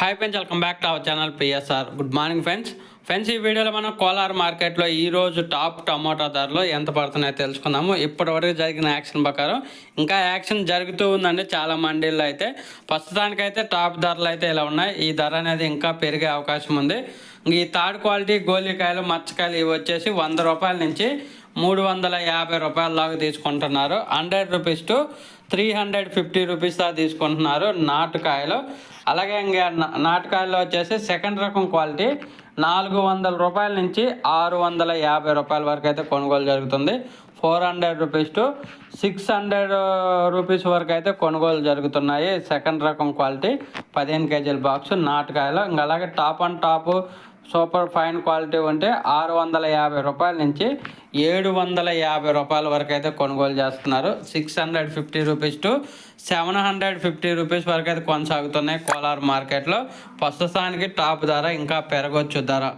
Hi friends welcome back to our channel PSR good morning friends friends ఈ వీడియోలో మనం కోలార్ మార్కెట్లో ఈరోజు టాప్ టమాటా ధరలు ఎంత పడుతున్నాయో తెలుసుకుందాము. ఇప్పటివరకు జరిగిన యాక్షన్ ప్రకారం ఇంకా యాక్షన్ జరుగుతూ ఉందండి చాలా మండీల్లో అయితే. ప్రస్తుతానికైతే టాప్ ధరలు అయితే ఇలా ఉన్నాయి. ఈ ధర అనేది ఇంకా పెరిగే అవకాశం ఉంది. ఈ థర్డ్ క్వాలిటీ గోలికాయలు మచ్చకాయలు ఇవి వచ్చేసి వంద రూపాయల నుంచి మూడు వందల యాభై రూపాయల దాకా తీసుకుంటున్నారు. Hundred rupees to three hundred fifty rupees దాకా తీసుకుంటున్నారు నాటుకాయలు. అలాగే ఇంకా నాటుకాయల్లో వచ్చేసి సెకండ్ రకం క్వాలిటీ నాలుగు వందల రూపాయల నుంచి ఆరు వందల యాభై రూపాయల వరకు అయితే కొనుగోలు జరుగుతుంది. Four hundred rupees to six hundred rupees వరకు అయితే కొనుగోలు జరుగుతున్నాయి. సెకండ్ రకం క్వాలిటీ పదిహేను కేజీల బాక్స్ నాటుకాయలు. ఇంకా అలాగే top and top super fine quality ఉంటే ఆరు వందల యాభై రూపాయల నుంచి ఏడు వందల యాభై రూపాయల వరకు అయితే కొనుగోలు చేస్తున్నారు. Six hundred fifty rupees to seven hundred fifty rupees వరకు అయితే కొనసాగుతున్నాయి కోలార్ మార్కెట్లో. ప్రస్తుతానికి టాప్ ధర ఇంకా పెరగొచ్చు ధర.